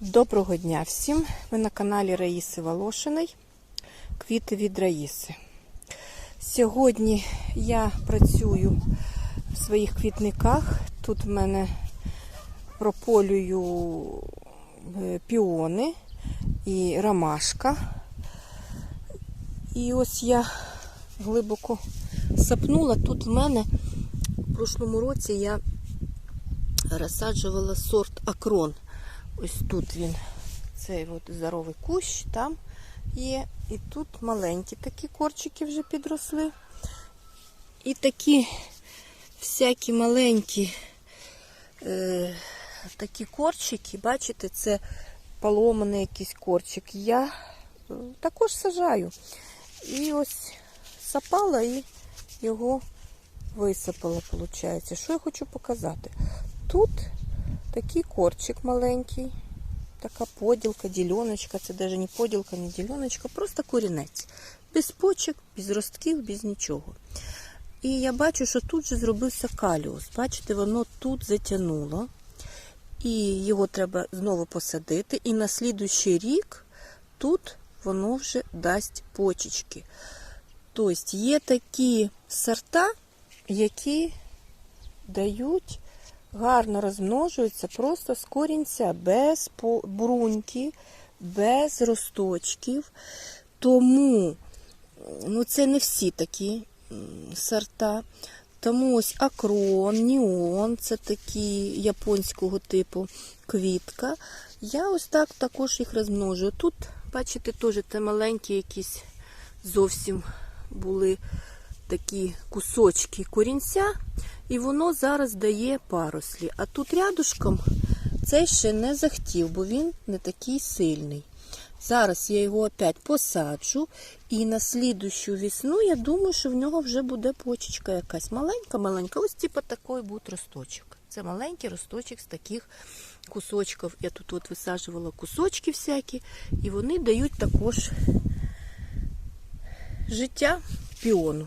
Доброго дня всім! Ви на каналі Раїси Волошиної. Квіти від Раїси. Сьогодні я працюю в своїх квітниках. Тут в мене прополюю е, піони і ромашка. І ось я глибоко сапнула. Тут в мене в прошлому році я розсаджувала сорт акрон. Ось тут він, цей от здоровий кущ, там є. І тут маленькі такі корчики вже підросли. І такі всякі маленькі е, такі корчики, бачите, це поломаний якийсь корчик. Я е, також сажаю. І ось сапала і його висипала, виходить. Що я хочу показати? Тут такий корчик маленький, така поділка, діляночка. Це навіть не поділка, не діляночка, просто корінець. Без почок, без ростків, без нічого. І я бачу, що тут же зробився каліус. Бачите, воно тут затягнуло. І його треба знову посадити. І на слідуючий рік тут воно вже дасть почечки. Тобто є такі сорта, які дають гарно розмножуються просто з корінця, без бруньки, без росточків. Тому ну, це не всі такі сорта. Тому ось акрон, ніон, це такі японського типу квітка. Я ось так також їх розмножую. Тут, бачите, теж це маленькі якісь зовсім були такі кусочки корінця, і воно зараз дає парослі. А тут рядушком цей ще не захотів, бо він не такий сильний. Зараз я його опять посаджу, і на слідущу весну я думаю, що в нього вже буде почечка якась маленька-маленька. Ось типу такий буде росточок. Це маленький росточок з таких кусочків. Я тут от висаджувала кусочки всякі, і вони дають також життя піону.